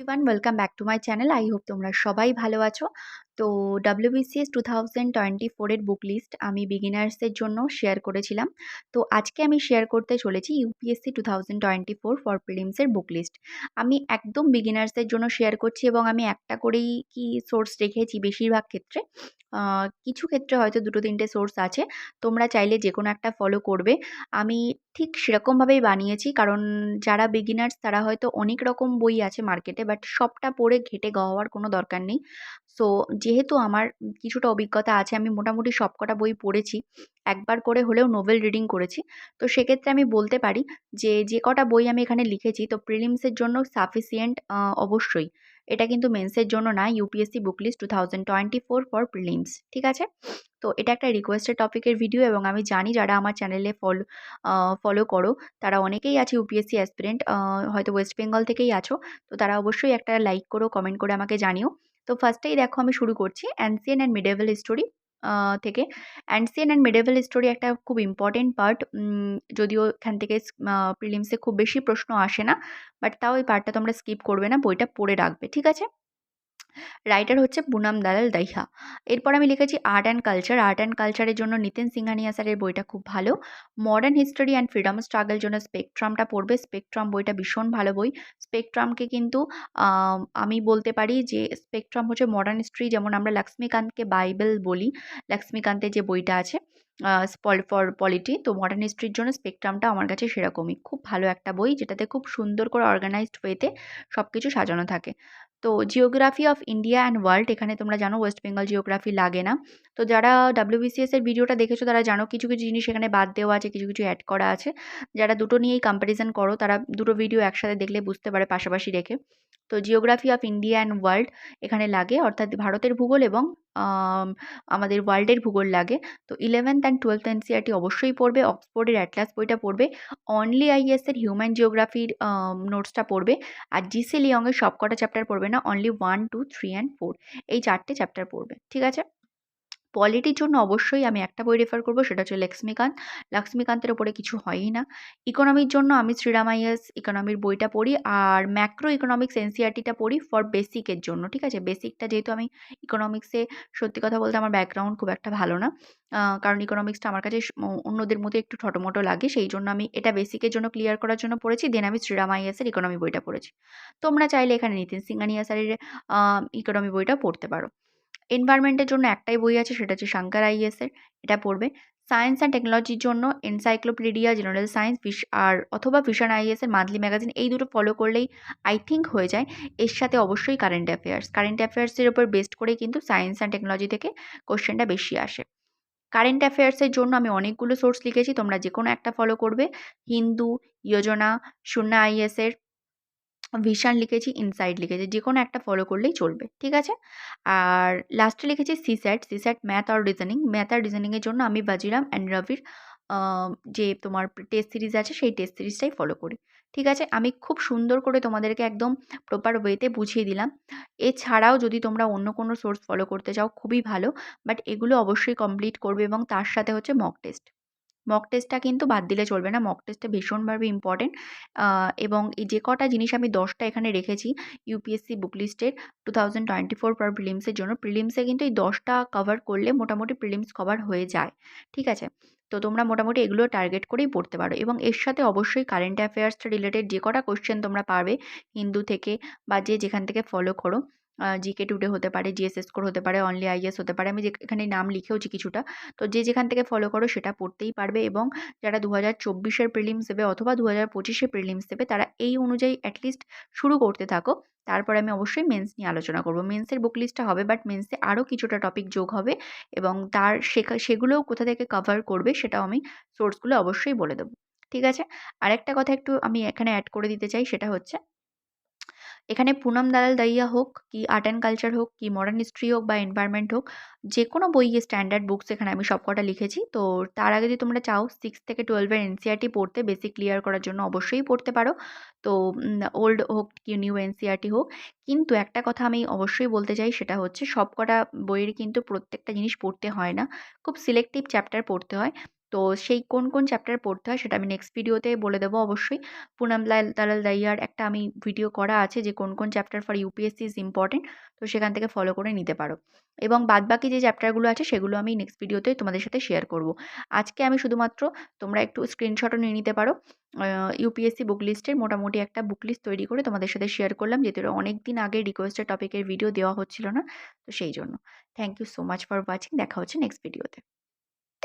Everyone welcome back to my channel I hope তোমরা সবাই ভালো আছো। তো ডাব্লিউবিসিএস টু থাউজেন্ড টোয়েন্টি ফোরের বুক লিস্ট আমি বিগিনার্সের জন্য শেয়ার করেছিলাম। তো আজকে আমি শেয়ার করতে চলেছি UPSC two thousand twenty four for প্রিলিমসের book list আমি একদম বিগিনার্সের জন্য শেয়ার করছি এবং আমি একটা করেই কি সোর্স রেখেছি বেশিরভাগ ক্ষেত্রে। কিছু ক্ষেত্রে হয়তো দুটো তিনটে সোর্স আছে, তোমরা চাইলে যে কোনো একটা ফলো করবে। আমি ঠিক সেরকমভাবেই বানিয়েছি, কারণ যারা বিগিনার্স তারা হয়তো অনেক রকম বই আছে মার্কেটে বাট সবটা পড়ে ঘেঁটে হওয়ার কোনো দরকার নেই। সো যেহেতু আমার কিছুটা অভিজ্ঞতা আছে, আমি মোটামুটি সবকটা বই পড়েছি। একবার করে হলেও নোভেল রিডিং করেছি। তো সেক্ষেত্রে আমি বলতে পারি যে যে কটা বই আমি এখানে লিখেছি, তো প্রিলিমসের জন্য সাফিসিয়েন্ট অবশ্যই। এটা কিন্তু মেন্সের জন্য না UPSC book list two thousand twenty four for prelims ঠিক আছে? তো এটা একটা রিকোয়েস্টেড টপিকের ভিডিও এবং আমি জানি যারা আমার চ্যানেলে ফলো ফলো করো, তারা অনেকেই আছে ইউপিএসসি অ্যাসপিরেন্ট হয়তো ওয়েস্ট বেঙ্গল থেকেই আছো, তো তারা অবশ্যই একটা লাইক করো কমেন্ট করে আমাকে জানিও। তো ফার্স্টেই দেখো আমি শুরু করছি অ্যান্সিয়ান অ্যান্ড মিডেভেল হিস্টোরি থেকে। অ্যান্সিয়ান অ্যান্ড মিডেভেল হিস্টোরি একটা খুব ইম্পর্টেন্ট পার্ট যদিও এখান থেকে প্রিলিমসে খুব বেশি প্রশ্ন আসে না বাট তাও এই পার্টটা তোমরা স্কিপ করবে না, বইটা পড়ে রাখবে, ঠিক আছে? রাইটার হচ্ছে পুনাম দালাল দাইহা। এরপর আমি লিখেছি art and culture art and কালচারের জন্য নিতিন সিংহানিয়া স্যারের বইটা খুব ভালো। Modern history and freedom struggle জন্য স্পেকট্রামটা পড়বে। স্পেকট্রাম বইটা ভীষণ ভালো বই। স্পেকট্রামকে কিন্তু আমি বলতে পারি যে স্পেকট্রাম হচ্ছে মডার্ন হিস্ট্রি যেমন আমরা লক্ষ্মীকান্তকে বাইবেল বলি। লক্ষ্মীকান্তের যে বইটা আছে স্পল ফর পলিটি তো মডার্ন হিস্ট্রির জন্য স্পেকট্রামটা আমার কাছে সেরকমই। খুব ভালো একটা বই যেটাতে খুব সুন্দর করে অর্গানাইজড ওয়েতে সব কিছু সাজানো থাকে। তো geography of India and world এখানে তোমরা জানো ওয়েস্ট বেঙ্গল জিওগ্রাফি লাগে না। তো যারা ডাব্লিউবিসিএস এর ভিডিওটা দেখেছ, তারা জানো কিছু কিছু জিনিস এখানে বাদ দেওয়া আছে, কিছু কিছু অ্যাড করা আছে। যারা দুটো নিয়েই কম্প্যারিজন করো, তারা দুটো ভিডিও একসাথে দেখলে বুঝতে পারে পাশাপাশি রেখে। তো geography of India and world এখানে লাগে, অর্থাৎ ভারতের ভূগোল এবং আমাদের ওয়ার্ল্ডের ভূগোল লাগে। তো ইলেভেন্থ অ্যান্ড টুয়েলথ এনসিআরটি অবশ্যই পড়বে, অক্সফোর্ডের অ্যাটলাস বইটা পড়বে অনলি আইএসের হিউম্যান জিওগ্রাফির নোটসটা পড়বে, আর জিসি লিয়ংয়ের সবকটা চ্যাপ্টার পড়বে না only one two three and four এই চারটে চ্যাপ্টার পড়বে, ঠিক আছে? পলিটির জন্য অবশ্যই আমি একটা বই রেফার করব, সেটা হচ্ছে লক্ষ্মীকান্ত লক্ষ্মীকান্তের ওপরে কিছু হয়ই না। ইকোনমির জন্য আমি শ্রীরাম আইএস ইকোনমির বইটা পড়ি আর ম্যাক্রো ইকোনমিক্স এনসিআরটিটা পড়ি ফর বেসিকের জন্য, ঠিক আছে? বেসিকটা যেহেতু আমি ইকোনমিক্সে সত্যি কথা বলতে আমার ব্যাকগ্রাউন্ড খুব একটা ভালো না। কারণ ইকোনমিক্সটা আমার কাছে অন্যদের মতো একটু ঠটোমটো লাগে, সেই জন্য আমি এটা বেসিকের জন্য ক্লিয়ার করার জন্য পড়েছি। দেন আমি শ্রীরাম আইএসের ইকোনমি বইটা পড়েছি। তোমরা চাইলে এখানে নিতিন সিংহানিয়া স্যারের ইকোনমি বইটা পড়তে পারো। এনভায়রনমেন্টের জন্য একটাই বই আছে, সেটা হচ্ছে শঙ্কর আইএসের এটা পড়বে। সায়েন্স অ্যান্ড টেকনোলজির জন্য এনসাইক্লোপিডিয়া জেনারেল সায়েন্স ফিশ আর অথবা ফিশন আইএসের মান্থলি ম্যাগাজিন এই দুটো ফলো করলেই আই থিঙ্ক হয়ে যায়। এর সাথে অবশ্যই কারেন্ট অ্যাফেয়ার্স কারেন্ট অ্যাফেয়ার্সের উপর বেস্ট করেই কিন্তু সায়েন্স অ্যান্ড টেকনোলজি থেকে কোশ্চেনটা বেশি আসে। কারেন্ট অ্যাফেয়ার্সের জন্য আমি অনেকগুলো সোর্স লিখেছি, তোমরা যে কোনো একটা ফলো করবে। হিন্দু যোজনা শূন্য আইএসের ভিশন লিখেছি ইনসাইড লিখেছি যে কোনো একটা ফলো করলেই চলবে, ঠিক আছে? আর লাস্টে লিখেছি সিস্যাট সিস্যাট ম্যাথ আর রিজনিং ম্যাথ আর রিজনিংয়ের জন্য আমি বাজিরাম অ্যান্ড রবির যে তোমার টেস্ট সিরিজ আছে, সেই টেস্ট সিরিজটাই ফলো করি, ঠিক আছে? আমি খুব সুন্দর করে তোমাদেরকে একদম প্রপার ওয়েতে বুঝিয়ে দিলাম। এছাড়াও যদি তোমরা অন্য কোনো সোর্স ফলো করতে চাও, খুবই ভালো বাট এগুলো অবশ্যই কমপ্লিট করবে এবং তার সাথে হচ্ছে মক টেস্ট মক টেস্টটা কিন্তু বাদ দিলে চলবে না। মক টেস্টটা ভীষণভাবে ইম্পর্টেন্ট এবং এই যে কটা জিনিস আমি দশটা এখানে রেখেছি ইউপিএসসি বুক লিস্টের টু থাউজেন্ড টোয়েন্টি ফোর পর প্রিলিমসের জন্য। প্রিলিমসে কিন্তু এই দশটা কভার করলে মোটামুটি প্রিলিমস কভার হয়ে যায়। ঠিক আছে? তো তোমরা মোটামুটি এগুলো টার্গেট করেই পড়তে পারো। এবং এর সাথে অবশ্যই কারেন্ট অ্যাফেয়ার্সটা রিলেটেড যে কটা কোশ্চেন তোমরা পারবে, হিন্দু থেকে বা যে যেখান থেকে ফলো করো জিকে টুডে হতে পারে জিএসএস স্কোর হতে পারে অনলি আইএস হতে পারে। আমি এখানে নাম লিখেওছি কিছুটা, তো যে যেখান থেকে ফলো করো সেটা পড়তেই পারবে এবং যারা দু হাজার চব্বিশের প্রিলিমস দেবে অথবা দু হাজার পঁচিশে প্রিলিমস দেবে, তারা এই অনুযায়ী অ্যাটলিস্ট শুরু করতে থাকো। তারপরে আমি অবশ্যই মেন্স নিয়ে আলোচনা করব। মেন্সের বুক লিস্টটা হবে বাট মেন্সে আরও কিছুটা টপিক যোগ হবে এবং তার শেখা, সেগুলোও কোথা থেকে কভার করবে সেটাও আমি সোর্সগুলো অবশ্যই বলে দেবো। ঠিক আছে? আরেকটা কথা একটু আমি এখানে অ্যাড করে দিতে চাই, সেটা হচ্ছে এখানে পুনম দালাল দাইয়া হোক কি আর্ট অ্যান্ড কালচার হোক কি মডার্ন হিস্ট্রি হোক বা এনভায়রনমেন্ট হোক যে কোনো বই স্ট্যান্ডার্ড বুকস এখানে আমি সব কটা লিখেছি। তো তার আগে যদি তোমরা চাও সিক্স থেকে টুয়েলভের এনসিআরটি পড়তে বেসিক ক্লিয়ার করার জন্য অবশ্যই পড়তে পারো। তো ওল্ড হোক কি নিউ এনসিআরটি হোক, কিন্তু একটা কথা আমি অবশ্যই বলতে চাই, সেটা হচ্ছে সব কটা বইয়ের কিন্তু প্রত্যেকটা জিনিস পড়তে হয় না। খুব সিলেক্টিভ চ্যাপ্টার পড়তে হয়। তো সেই কোন কোন চ্যাপ্টার পড়তে হয় সেটা আমি নেক্সট ভিডিওতে বলে দেবো অবশ্যই। পুনাম লাল দালাল দাইয়ার একটা আমি ভিডিও করা আছে যে কোন কোন chapter for UPSC is important তো সেখান থেকে ফলো করে নিতে পারো। এবং বাদবাকি যে চ্যাপ্টারগুলো আছে সেগুলো আমি নেক্সট ভিডিওতে তোমাদের সাথে শেয়ার করব। আজকে আমি শুধুমাত্র তোমরা একটু স্ক্রিনশটও নিয়ে নিতে পারো। ইউপিএসসি বুক লিস্টের মোটামুটি একটা বুক লিস্ট তৈরি করে তোমাদের সাথে শেয়ার করলাম, যেহেতু অনেক দিন আগে রিকোয়েস্টেড টপিকের ভিডিও দেওয়া হচ্ছিল না, তো সেই জন্য। Thank you so much for watching দেখা হচ্ছে নেক্সট ভিডিওতে